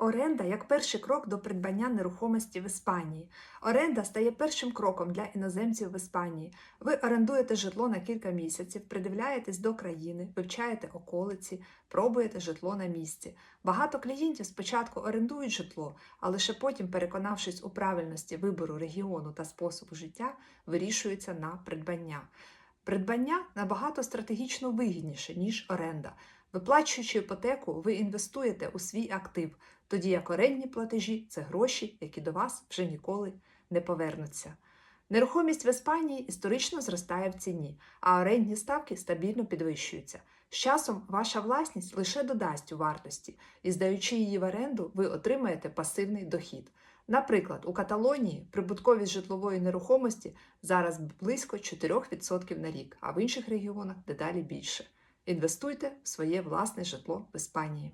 Оренда як перший крок до придбання нерухомості в Іспанії. Оренда стає першим кроком для іноземців в Іспанії. Ви орендуєте житло на кілька місяців, придивляєтесь до країни, вивчаєте околиці, пробуєте житло на місці. Багато клієнтів спочатку орендують житло, а лише потім, переконавшись у правильності вибору регіону та способу життя, вирішуються на придбання. Придбання набагато стратегічно вигідніше, ніж оренда. Виплачуючи іпотеку, ви інвестуєте у свій актив, тоді як орендні платежі це гроші, які до вас вже ніколи не повернуться. Нерухомість в Іспанії історично зростає в ціні, а орендні ставки стабільно підвищуються. З часом ваша власність лише додасть у вартості, і здаючи її в оренду, ви отримаєте пасивний дохід. Наприклад, у Каталонії прибутковість житлової нерухомості зараз близько 4% на рік, а в інших регіонах дедалі більше. Інвестуйте в своє власне житло в Іспанії.